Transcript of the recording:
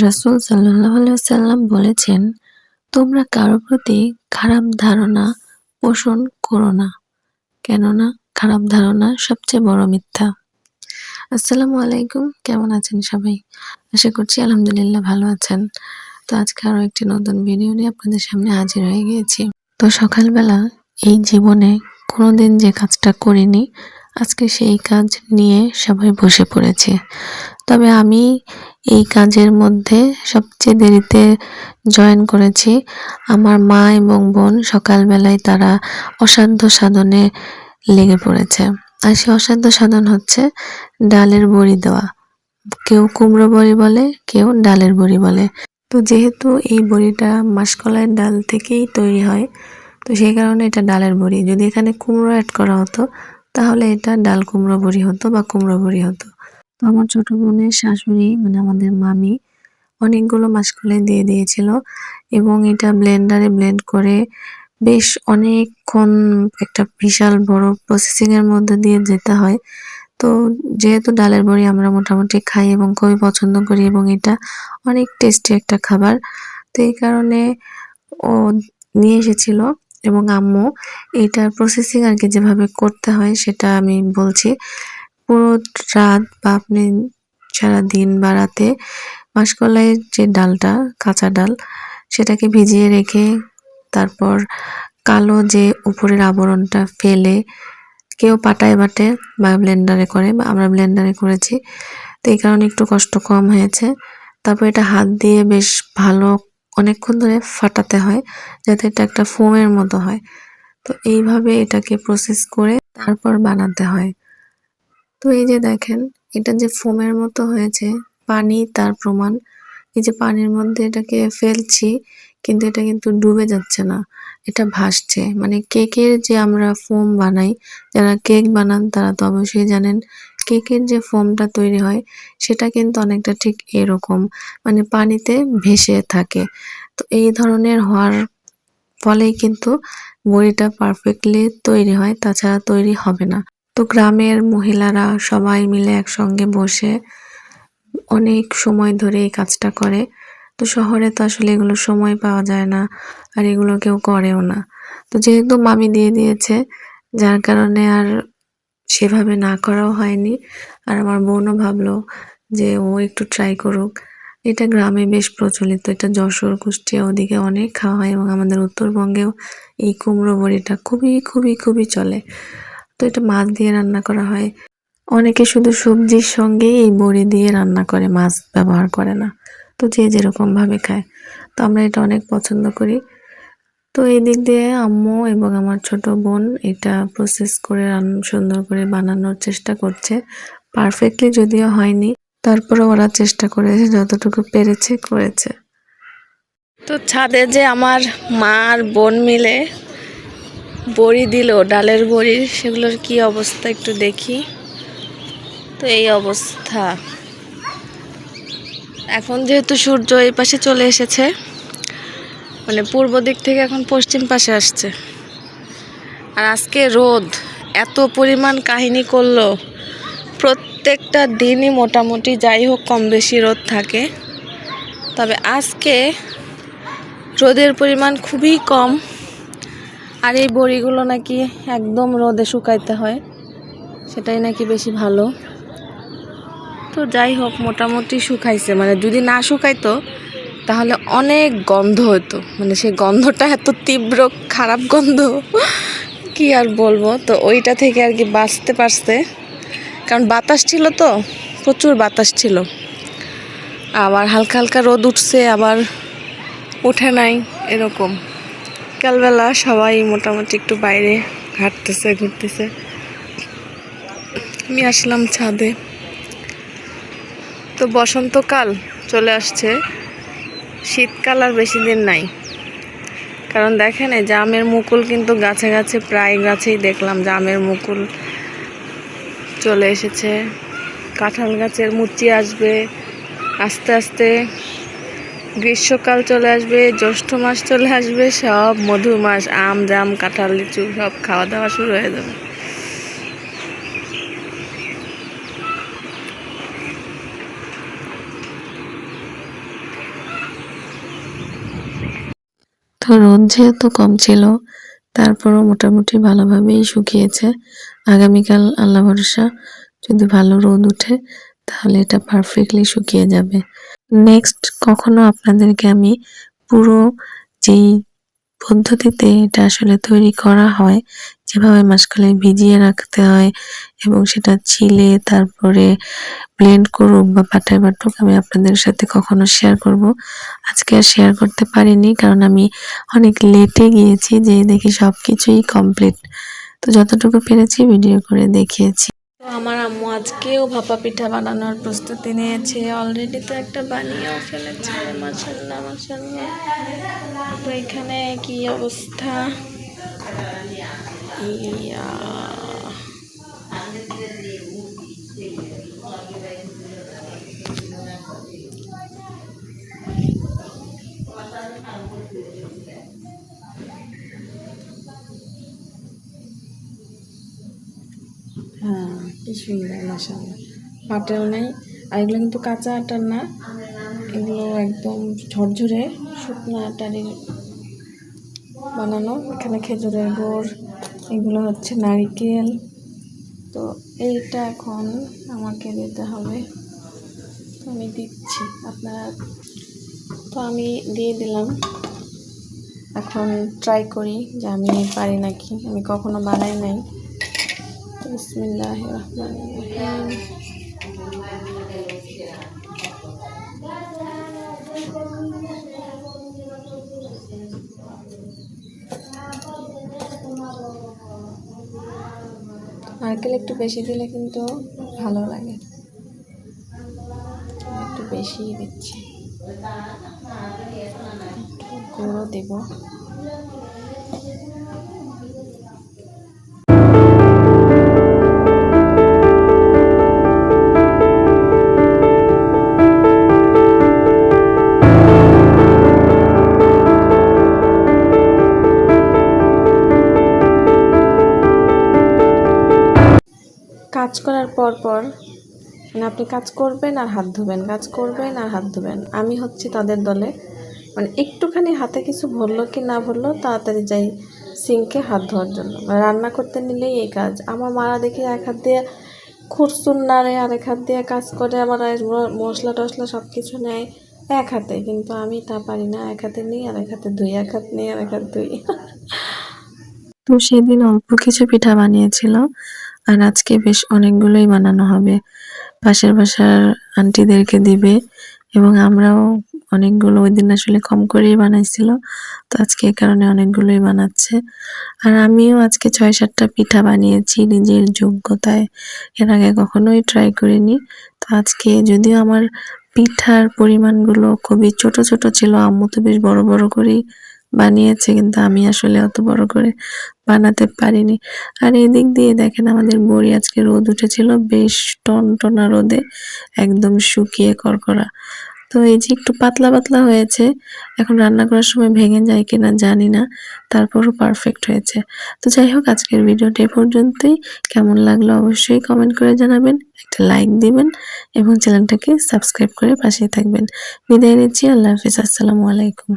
রাসূল সাল্লাল্লাহু আলাইহি ওয়াসাল্লাম বলেছেন, তোমরা কারও প্রতি খারাপ ধারণা পোষণ করো না, কেননা খারাপ ধারণা সবচেয়ে বড় মিথ্যা। আসসালামু আলাইকুম কেমন আছেন সবাই? আশা করছি আলহামদুলিল্লাহ ভালো আছেন। তো আজকে আরও একটি নতুন ভিডিও নিয়ে আপনাদের সামনে হাজির হয়ে গিয়েছি। তো সকালবেলা এই জীবনে কোনোদিন যে কাজটা করিনি আজকে সেই কাজ নিয়ে সবাই বসে পড়েছে। তবে আমি এই কাজের মধ্যে সবচেয়ে দেরিতে জয়েন করেছি। আমার মা এবং বোন সকালবেলায় তারা অসাধ্য সাধনে লেগে পড়েছে। আর সে অসাধ্য সাধন হচ্ছে ডালের বড়ি দেওয়া। কেউ কুমড়ো বড়ি বলে, কেউ ডালের বড়ি বলে। তো যেহেতু এই বড়িটা মাসকলাইয়ের ডাল থেকেই তৈরি হয়, তো সেই কারণে এটা ডালের বড়ি। যদি এখানে কুমড়ো অ্যাড করা হতো তাহলে এটা ডাল কুমড়ো বড়ি হতো বা কুমড়ো বড়ি হতো। তো আমার ছোট বোনের শাশুড়ি মানে আমাদের মামি, অনেকগুলো মাসকলাই দিয়ে দিয়েছিল এবং এটা ব্লেন্ডারে ব্লেন্ড করে বেশ অনেকক্ষণ একটা বিশাল বড় প্রসেসিং এর মধ্যে দিয়ে যেতে হয়। তো যেহেতু ডালের বড়ি আমরা মোটামুটি খাই এবং খুবই পছন্দ করি এবং এটা অনেক টেস্টি একটা খাবার, তো এই কারণে ও নিয়ে এসেছিল। এবং আম্মু, এটার প্রসেসিং আর কি যেভাবে করতে হয় সেটা আমি বলছি। পুরো রাত বা আপনি সারা দিন বা রাতে মাসকলাইয়ের যে ডালটা, কাঁচা ডাল, সেটাকে ভিজিয়ে রেখে তারপর কালো যে উপরের আবরণটা ফেলে কেউ পাটায় বাটে বা ব্লেন্ডারে করে, বা আমরা ব্লেন্ডারে করেছি। তো এই কারণে একটু কষ্ট কম হয়েছে। তারপর এটা হাত দিয়ে বেশ ভালো অনেকক্ষণ ধরে ফাটাতে হয়, যাতে এটা একটা ফোমের মতো হয়। তো এইভাবে এটাকে প্রসেস করে তারপর বানাতে হয়। তো এই যে দেখেন, এটা যে ফোমের মতো হয়েছে, পানি তার প্রমাণ। এই যে পানির মধ্যে এটাকে ফেলছি, কিন্তু এটা কিন্তু ডুবে যাচ্ছে না, এটা ভাসছে। মানে কেকের যে আমরা ফোম বানাই, যারা কেক বানান তারা তো অবশ্যই জানেন কেকের যে ফোমটা তৈরি হয়, সেটা কিন্তু অনেকটা ঠিক এরকম। মানে পানিতে ভেসে থাকে। তো এই ধরনের হওয়ার ফলেই কিন্তু বড়িটা পারফেক্টলি তৈরি হয়, তাছাড়া তৈরি হবে না। তো গ্রামের মহিলারা সবাই মিলে একসঙ্গে বসে অনেক সময় ধরে এই কাজটা করে। তো শহরে তো আসলে এগুলো সময় পাওয়া যায় না, আর এগুলো কেউ করেও না। তো যেহেতু মামি দিয়ে দিয়েছে, যার কারণে আর সেভাবে না করাও হয়নি। আর আমার বোনও ভাবলো যে ও একটু ট্রাই করুক। এটা গ্রামে বেশ প্রচলিত। এটা যশোর, কুষ্টিয়া ওদিকে অনেক খাওয়া হয় এবং আমাদের উত্তরবঙ্গেও এই কুমড়ো বড়িটা খুবই খুবই খুবই চলে। তো এটা মাছ দিয়ে রান্না করা হয়। অনেকে শুধু সবজির সঙ্গে এই বড়ি দিয়ে রান্না করে, মাছ ব্যবহার করে না। তো যে যেরকমভাবে খায়। তো আমরা এটা অনেক পছন্দ করি। তো এই দিক দিয়ে আম্মু এবং আমার ছোট বোন এটা প্রসেস করে সুন্দর করে বানানোর চেষ্টা করছে। পারফেক্টলি যদিও হয়নি তারপরে ওরা চেষ্টা করেছে, যতটুকু পেরেছে করেছে। তো ছাদে যে আমার মা আর বোন মিলে বড়ি দিল, ডালের বড়ি, সেগুলোর কি অবস্থা একটু দেখি। তো এই অবস্থা। এখন যেহেতু সূর্য এই পাশে চলে এসেছে মানে পূর্ব দিক থেকে এখন পশ্চিম পাশে আসছে। আর আজকে রোদ, এত পরিমাণ কাহিনী করল। প্রত্যেকটা দিনই মোটামুটি যাই হোক কম বেশি রোদ থাকে। তবে আজকে রোদের পরিমাণ খুবই কম। আর এই বড়িগুলো নাকি একদম রোদে শুকাইতে হয়, সেটাই নাকি বেশি ভালো। তো যাই হোক, মোটামুটি শুকাইছে। মানে যদি না শুকাইতো তাহলে অনেক গন্ধ হতো। মানে সেই গন্ধটা এত তীব্র, খারাপ গন্ধ। কি আর বলব? তো ওইটা থেকে আর কি বাঁচতে পারছে। কারণ বাতাস ছিল তো, প্রচুর বাতাস ছিল। আবার হালকা হালকা রোদ উঠছে, আবার উঠে নাই এরকম। কালবেলা সবাই মোটামুটি একটু বাইরে হাঁটতেছে ঘুরতেছে। আমি আসলাম ছাদে। তো বসন্তকাল চলে আসছে। শীতকাল আর বেশি দিন নাই। কারণ দেখেন জামের মুকুল কিন্তু গাছে গাছে প্রায় গাছেই দেখলাম জামের মুকুল চলে এসেছে। কাঁঠাল গাছের মুচি আসবে, আস্তে আস্তে গ্রীষ্মকাল চলে আসবে, জ্যৈষ্ঠ মাস চলে আসবে, সব মধু মাস, আম, জাম, কাঁঠাল, লিচু, সব খাওয়া দাওয়া শুরু হয়ে যাবে। রোদ যেহেতু কম ছিল, তারপরও মোটামুটি ভালোভাবেই শুকিয়েছে। আগামীকাল আল্লাহ ভরসা, যদি ভালো রোদ উঠে তাহলে এটা পারফেক্টলি শুকিয়ে যাবে। নেক্সট কখনো আপনাদেরকে আমি পুরো যেই পদ্ধতিতে এটা আসলে তৈরি করা হয়। যেভাবে মাসকালাই ভিজিয়ে রাখতে হয় এবং সেটা ছিলে তারপরে ব্লেন্ড করুক বা পাটায় বাটুক আমি আপনাদের সাথে কখনো শেয়ার করব। আজকে আর শেয়ার করতে পারিনি কারণ আমি অনেক লেটে গিয়েছি যে দেখি সব কিছুই কমপ্লিট তো যতটুকু পেরেছি ভিডিও করে দেখিয়েছি। আমার আম্মু আজকেও ভাপা পিঠা বানানোর প্রস্তুতি নিয়েছে। অলরেডি তো একটা বানিয়েও ফেলেছে মাসাল্লাহ মাসাল্লাহ তো এখানে কি অবস্থা? ইয়া। হ্যাঁ কি সুন্দর মাসাল্লাহ পাটেও নেই, আর এগুলো কিন্তু কাঁচা আটার না। এগুলো একদম ঝরঝরে শুকনো আটারই বানানো। এখানে খেজুরের গুড়, এগুলো হচ্ছে নারিকেল। তো এইটা এখন আমাকে দিতে হবে। আমি দিচ্ছি, আপনারা তো আমি দিয়ে দিলাম। এখন ট্রাই করি যে আমি পারি নাকি। আমি কখনো বানাই নাই। বিসমিল্লাহ নারকেল একটু বেশি দিলে কিন্তু ভালো লাগে। একটু বেশি দিচ্ছি। গুঁড়ো দেব। কাজ করার পর পর মানে আপনি কাজ করবেন আর হাত ধুবেন, কাজ করবেন আর হাত ধুবেন। আমি হচ্ছি তাদের দলে। মানে একটুখানি হাতে কিছু ভরলো কি না ভরলো, তাড়াতাড়ি যাই সিঙ্কে হাত ধোয়ার জন্য। মানে রান্না করতে নিলেই এই কাজ। আমার মারা দেখি এক হাত দিয়ে খুরসুন নাড়ে আর এক হাত দিয়ে কাজ করে আমার মশলা টশলা সব কিছু নেয়। এক হাতে, কিন্তু আমি তা পারি না। এক হাতে নিই আর এক হাতে ধুই এক হাত নিই আর এক হাত ধুই তো সেদিন অল্প কিছু পিঠা বানিয়েছিল। আর আজকে বেশ অনেকগুলোই বানানো হবে। পাশের বাসার আন্টিদেরকে দিবে এবং আমরাও অনেকগুলো ওই দিন আসলে কম করেই বানাইছিল, তো আজকে এ কারণে অনেকগুলোই বানাচ্ছে। আর আমিও আজকে ছয় সাতটা পিঠা বানিয়েছি নিজের যোগ্যতায়। এর আগে কখনোই ট্রাই করিনি। তো আজকে যদিও আমার পিঠার পরিমাণগুলো খুবই ছোট ছোট ছিল, আম্মু তো বেশ বড় বড় করেই বানিয়েছে, কিন্তু আমি আসলে অত বড় করে বানাতে পারিনি। আর এদিক দিয়ে দেখেন আমাদের বড়ি আজকে রোদ উঠেছিল, বেশ টনটনা রোদে, একদম শুকিয়ে করকরা তো এই যে একটু পাতলা পাতলা হয়েছে, এখন রান্না করার সময় ভেঙে যায় কিনা জানি না, তারপরও পারফেক্ট হয়েছে। তো যাই হোক, আজকের ভিডিওটা পর্যন্তই। কেমন লাগল অবশ্যই কমেন্ট করে জানাবেন, একটা লাইক দিবেন এবং চ্যানেলটাকে সাবস্ক্রাইব করে পাশেই থাকবেন। বিদায় নিচ্ছি, আল্লাহ হাফিজ, আসসালামু আলাইকুম।